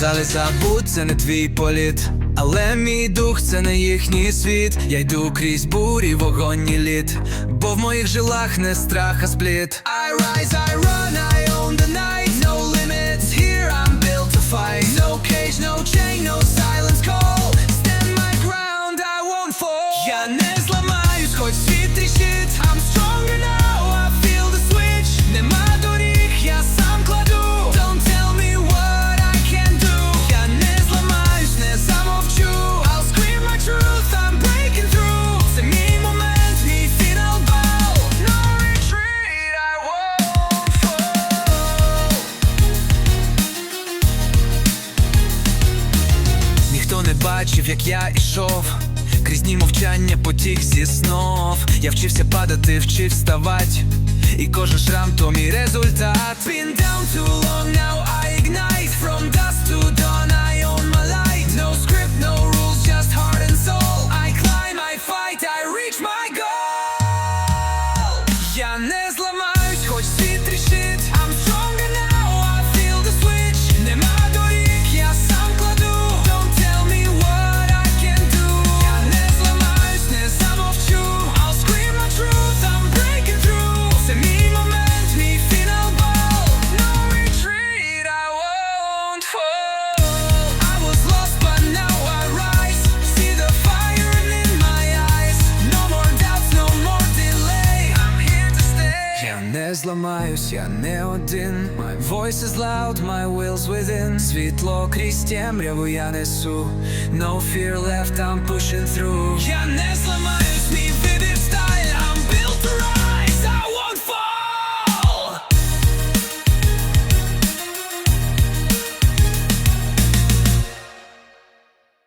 Казали, забудь, це не твій політ. Але мій дух це не їхній світ. Я йду крізь бурі, вогонь і лід. Бо в моїх жилах не страх, а спліт. I rise, I run, бачив, як я ішов. Крізь дні мовчання потік зі снов. Я вчився падати, вчив вставать. І кожен шрам то мій результат. Been down too long, now I ignite. From dusk to dawn, I own my light. No script, no rules, just heart and soul. I climb, I fight, I reach my goal. Я не не зламаюсь, я не один. My voice is loud, my will's within. Світло крізь темряву я несу. No fear left, I'm pushing through. Я не зламаюсь.